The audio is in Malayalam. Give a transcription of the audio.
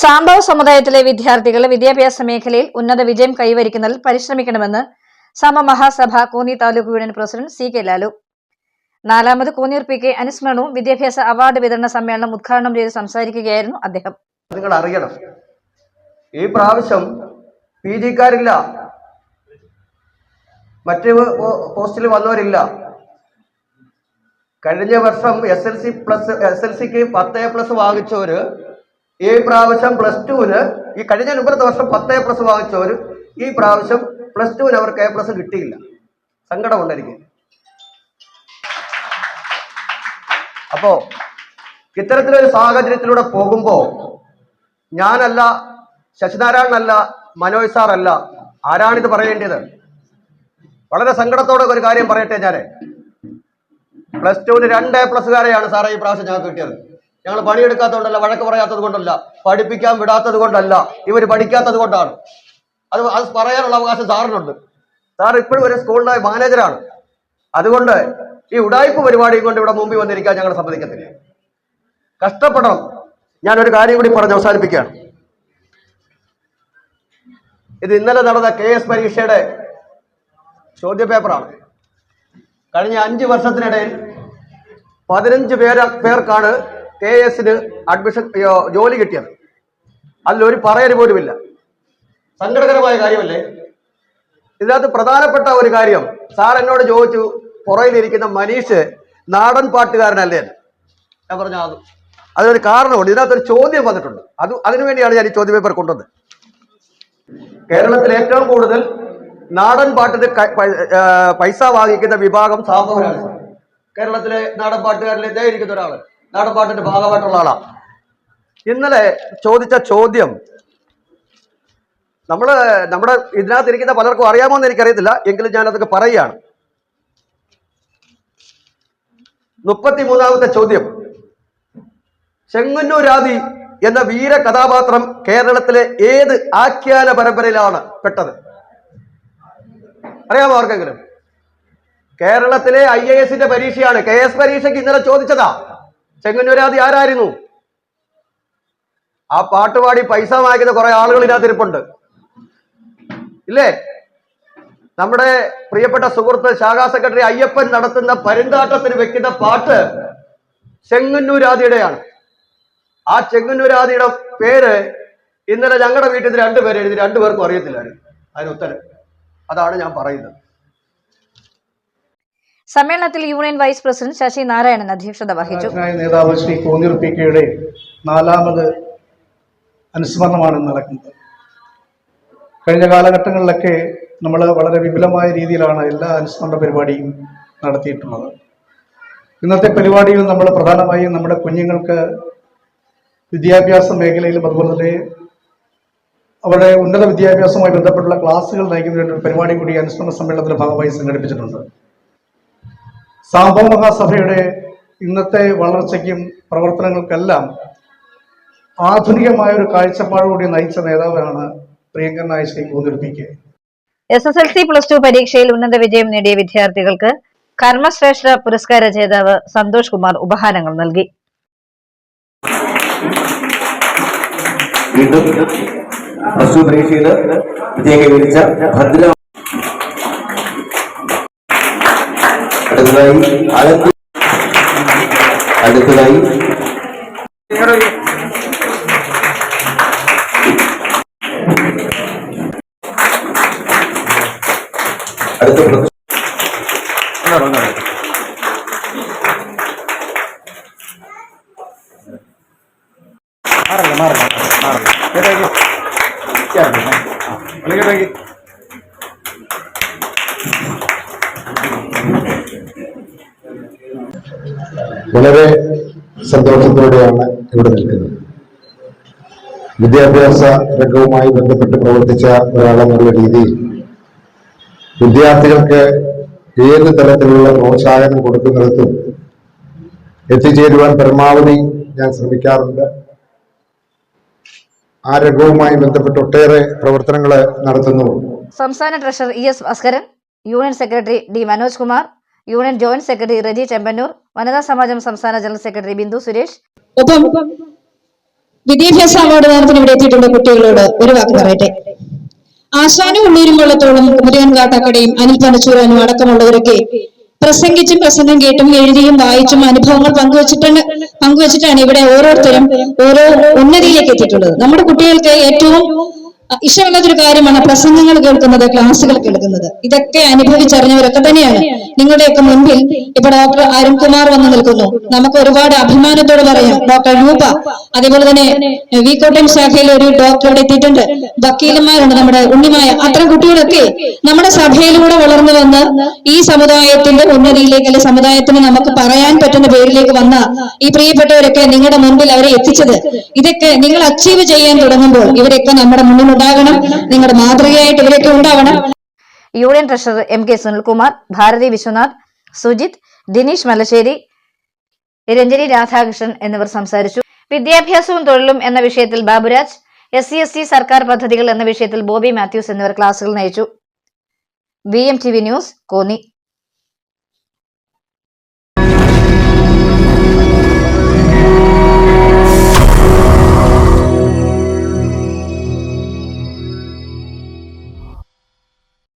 സാംബവ സമുദായത്തിലെ വിദ്യാർത്ഥികൾ വിദ്യാഭ്യാസ മേഖലയിൽ ഉന്നത വിജയം കൈവരിക്കുന്നതിൽ പരിശ്രമിക്കണമെന്ന് സമമഹാസഭ Konni taluk union president C K Lalu. നാലാമത് കോന്നിയൂർ പി കെ അനുസ്മരണവും വിദ്യാഭ്യാസ അവാർഡ് വിതരണ സമ്മേളനം ഉദ്ഘാടനം ചെയ്ത് സംസാരിക്കുകയായിരുന്നു അദ്ദേഹം. നിങ്ങൾ അറിയണം. ഈ പ്രാവശ്യം പി ജിക്കാരില്ല. മറ്റു പോസ്റ്റിൽ വന്നവരില്ല. കഴിഞ്ഞ വർഷം S L C plus S L സിക്ക് പത്ത് എ പ്ലസ് വാങ്ങിച്ചവര് ഈ പ്രാവശ്യം പ്ലസ് ടുവിന് ഈ കഴിഞ്ഞ മുമ്പത്തെ വർഷം പത്ത് എ പ്ലസ് വാങ്ങിച്ചവർ ഈ പ്രാവശ്യം പ്ലസ് ടുവിന് അവർക്ക് എ പ്ലസ് കിട്ടിയില്ല. സങ്കടമുണ്ട് എനിക്ക് അപ്പോ ഇത്തരത്തിലൊരു സാഹചര്യത്തിലൂടെ പോകുമ്പോ ഞാനല്ല ശശിനാരായണനല്ല മനോജ് സാറല്ല ആരാണിത് പറയേണ്ടത്? വളരെ സങ്കടത്തോടെ ഒരു കാര്യം പറയട്ടെ ഞാൻ. പ്ലസ് ടുവിന് രണ്ട് എ പ്ലസ്സുകാരെയാണ് സാറേ ഈ പ്രാവശ്യം ഞങ്ങൾക്ക് കിട്ടിയത്. ഞങ്ങൾ പണിയെടുക്കാത്തതുകൊണ്ടല്ല വഴക്ക് പറയാത്തത് കൊണ്ടല്ല പഠിപ്പിക്കാൻ വിടാത്തത് കൊണ്ടല്ല ഇവർ പഠിക്കാത്തത് കൊണ്ടാണ് അത് അത് പറയാനുള്ള അവകാശം സാറിനുണ്ട്. സാർ ഇപ്പോഴും ഒരു സ്കൂളിലെ മാനേജറാണ് അതുകൊണ്ട് ഈ ഉടായ്പ പരിപാടിയും കൊണ്ട് ഇവിടെ മുമ്പിൽ വന്നിരിക്കാൻ ഞങ്ങൾ സമ്മതിക്കത്തില്ല. കഷ്ടപ്പെടണം. ഞാൻ ഒരു കാര്യം കൂടി പറഞ്ഞ് അവസാനിപ്പിക്കുകയാണ്. ഇത് ഇന്നലെ നടന്ന കെ എസ് പരീക്ഷയുടെ ചോദ്യപേപ്പറാണ്. കഴിഞ്ഞ അഞ്ച് വർഷത്തിനിടയിൽ പതിനഞ്ച് പേര പേർക്കാണ് കെ എസിന് അഡ്മിഷൻ ജോലി കിട്ടിയത്. അതിലൊരു പറയൽ പോലുമില്ല. സങ്കടകരമായ കാര്യമല്ലേ? ഇതിനകത്ത് പ്രധാനപ്പെട്ട ഒരു കാര്യം സാർ എന്നോട് ചോദിച്ചു പുറയിലിരിക്കുന്ന മനീഷ് നാടൻ പാട്ടുകാരനല്ലേ. ഞാൻ പറഞ്ഞു അത് അതിനൊരു കാരണമുണ്ട്. ഇതിനകത്ത് ഒരു ചോദ്യം വന്നിട്ടുണ്ട്. അത് അതിനു വേണ്ടിയാണ് ഞാൻ ഈ ചോദ്യ പേപ്പർ കൊണ്ടുവന്നത്. കേരളത്തിൽ ഏറ്റവും കൂടുതൽ നാടൻ പാട്ടിന് പൈസ വാങ്ങിക്കുന്ന വിഭാഗം സാമൂഹ്യ കേരളത്തിലെ നാടൻ പാട്ടുകാരിൽ ഇതേ ഇരിക്കുന്ന ഒരാൾ. നാടൻ പാട്ടിന്റെ ഭാഗമായിട്ടുള്ള ആളാണ് ഇന്നലെ ചോദിച്ച ചോദ്യം നമ്മൾ നമ്മുടെ ഇതിനകത്തിരിക്കുന്ന പലർക്കും അറിയാമോ എന്ന് എനിക്കറിയത്തില്ല എങ്കിലും ഞാൻ അതൊക്കെ പറയുകയാണ്. മുപ്പത്തി മൂന്നാമത്തെ ചോദ്യം ചെങ്ങന്നൂരാദി എന്ന വീര കഥാപാത്രം കേരളത്തിലെ ഏത് ആഖ്യാന പരമ്പരയിലാണ് പെട്ടത്? അറിയാമോ ആർക്കെങ്കിലും? കേരളത്തിലെ ഐ എ എസിന്റെ പരീക്ഷയാണ് കെ എസ് പരീക്ഷയ്ക്ക് ഇന്നലെ ചോദിച്ചതാ. ചെങ്ങന്നൂരാദി ആരായിരുന്നു? ആ പാട്ടുപാടി പൈസ വാങ്ങിക്കുന്ന കുറെ ആളുകൾ ഇതിനകത്തിരിപ്പുണ്ട് ഇല്ലേ? നമ്മുടെ പ്രിയപ്പെട്ട സുഹൃത്ത് ശാഖാ സെക്രട്ടറി അയ്യപ്പൻ നടത്തുന്ന പരുന്താട്ടത്തിന് വെക്കുന്ന പാട്ട് ചെങ്ങന്നൂരാതിയുടെയാണ് ആ ചെങ്ങന്നൂരാതിയുടെ പേര് ഇന്നലെ ഞങ്ങളുടെ വീട്ടിൽ നിന്ന് രണ്ടുപേര് എഴുതി രണ്ടുപേർക്കും അറിയത്തില്ലായിരുന്നു. അതിന് ഉത്തരം. അതാണ് ഞാൻ പറയുന്നത്. സമ്മേളനത്തിൽ union vice president Sasi Narayanan അധ്യക്ഷത വഹിച്ചു. നേതാവ് ശ്രീ കോന്നിയൂർ പി നാലാമത് അനുസ്മരണമാണ് നടക്കുന്നത്. കഴിഞ്ഞ കാലഘട്ടങ്ങളിലൊക്കെ നമ്മൾ വളരെ വിപുലമായ രീതിയിലാണ് എല്ലാ അനുസ്മരണ പരിപാടിയും നടത്തിയിട്ടുള്ളത്. ഇന്നത്തെ പരിപാടിയിൽ നമ്മൾ പ്രധാനമായും നമ്മുടെ കുഞ്ഞുങ്ങൾക്ക് വിദ്യാഭ്യാസ മേഖലയിലും അതുപോലെ തന്നെ അവരുടെ ഉന്നത വിദ്യാഭ്യാസവുമായി ബന്ധപ്പെട്ടുള്ള ക്ലാസ്സുകൾ നയിക്കുന്ന ഒരു പരിപാടി കൂടി അനുസ്മരണ സമ്മേളനത്തിന്റെ ഭാഗമായി സംഘടിപ്പിച്ചിട്ടുണ്ട്. സാമ്പവ മഹാസഭയുടെ ഇന്നത്തെ വളർച്ചയ്ക്കും പ്രവർത്തനങ്ങൾക്കെല്ലാം ആധുനികമായ ഒരു കാഴ്ചപ്പാടുകൂടി നയിച്ച നേതാവാണ് പ്രിയങ്കരനായ Shri കൂന്തിരിപ്പിക്ക് S S L C plus two പരീക്ഷയിൽ ഉന്നത വിജയം നേടിയ വിദ്യാർത്ഥികൾക്ക് കർമ്മശ്രേഷ്ഠ പുരസ്കാര ജേതാവ് സന്തോഷ് കുമാർ ഉപഹാരങ്ങൾ നൽകി. വീണ്ടും പ്ലസ് ടു പരീക്ഷയിൽ വിജയം കൈവരിച്ച ഭദ്ര അടുത്തതായി അടുത്തതായി അടുത്ത പ്രദർശനം വളരെ സന്തോഷത്തോടെയാണ് ഇവിടെ നിൽക്കുന്നത്. വിദ്യാഭ്യാസ രംഗവുമായി ബന്ധപ്പെട്ട് പ്രവർത്തിച്ച ഒരാളെന്നുള്ള രീതിയിൽ വിദ്യാർത്ഥികൾക്ക് ഏത് തരത്തിലുള്ള പ്രോത്സാഹനം കൊടുക്കുന്നിടത്തും എത്തിച്ചേരുവാൻ പരമാവധി ഞാൻ ശ്രമിക്കാറുണ്ട്. ആ രംഗവുമായി ബന്ധപ്പെട്ട് ഒട്ടേറെ പ്രവർത്തനങ്ങൾ നടത്തുന്നു. സംസ്ഥാന treasurer E S Bhaskaran union secretary D Manoj Kumar union joint secretary Reji Chempannoor വനിതാ സമാജം സംസ്ഥാന ജനറൽ സെക്രട്ടറി ബിന്ദു സുരേഷ്. ഒപ്പം വിദ്യാഭ്യാസ അവാർഡ് ദാനത്തിന് ഇവിടെ എത്തിയിട്ടുള്ള കുട്ടികളോട് ഒരു വാക്ക് പറയട്ടെ. ആശാനും ഉള്ളൂരും കൊള്ളത്തോളം കുമരകൻ കാട്ടാക്കടയും അനിൽ പനച്ചൂരാനും അടക്കമുള്ളവരൊക്കെ പ്രസംഗിച്ചും പ്രസംഗം കേട്ടും എഴുതിയും വായിച്ചും അനുഭവങ്ങൾ പങ്കുവച്ചിട്ടാണ് പങ്കുവച്ചിട്ടാണ് ഇവിടെ ഓരോരുത്തരും ഓരോ ഉന്നതിയിലേക്ക് എത്തിയിട്ടുള്ളത്. നമ്മുടെ കുട്ടികൾക്ക് ഏറ്റവും ഇഷ്ടമില്ലാത്തൊരു കാര്യമാണ് പ്രസംഗങ്ങൾ കേൾക്കുന്നത് ക്ലാസ്സുകൾ കേൾക്കുന്നത്. ഇതൊക്കെ അനുഭവിച്ചറിഞ്ഞവരൊക്കെ തന്നെയാണ്. നിങ്ങളുടെയൊക്കെ മുൻപിൽ ഇപ്പൊ ഡോക്ടർ അരുൺകുമാർ വന്ന് നിൽക്കുന്നു. നമുക്ക് ഒരുപാട് അഭിമാനത്തോട് പറയാം. ഡോക്ടർ രൂപ. അതേപോലെ തന്നെ വി കോട്ടയം ശാഖയിൽ ഒരു ഡോക്ടർ ഇവിടെ എത്തിയിട്ടുണ്ട്. വക്കീലന്മാരുണ്ട് നമ്മുടെ ഉണ്ണിമായ. അത്തരം കുട്ടികളൊക്കെ നമ്മുടെ സഭയിലൂടെ വളർന്നു വന്ന് ഈ സമുദായത്തിന്റെ ഉന്നതിയിലേക്ക് അല്ലെ സമുദായത്തിന് നമുക്ക് പറയാൻ പറ്റുന്ന പേരിലേക്ക് വന്ന ഈ പ്രിയപ്പെട്ടവരൊക്കെ നിങ്ങളുടെ മുൻപിൽ അവരെ എത്തിച്ചത്. ഇതൊക്കെ നിങ്ങൾ അച്ചീവ് ചെയ്യാൻ തുടങ്ങുമ്പോൾ ഇവരൊക്കെ നമ്മുടെ മുന്നിൽ ഉണ്ടാകണം. നിങ്ങളുടെ മാതൃകയായിട്ട് ഇവരൊക്കെ ഉണ്ടാവണം. Union treasurer M K Sunilkumar Bharathi Viswanath Sujith Dineesh Malassery Ranjani Radhakrishnan എന്നിവർ സംസാരിച്ചു. വിദ്യാഭ്യാസവും തൊഴിലും എന്ന വിഷയത്തിൽ Baburaj S C S T സർക്കാർ പദ്ധതികൾ എന്ന വിഷയത്തിൽ ബോബി മാത്യൂസ് എന്നിവർ ക്ലാസുകൾ നയിച്ചു. V M T V news Konni.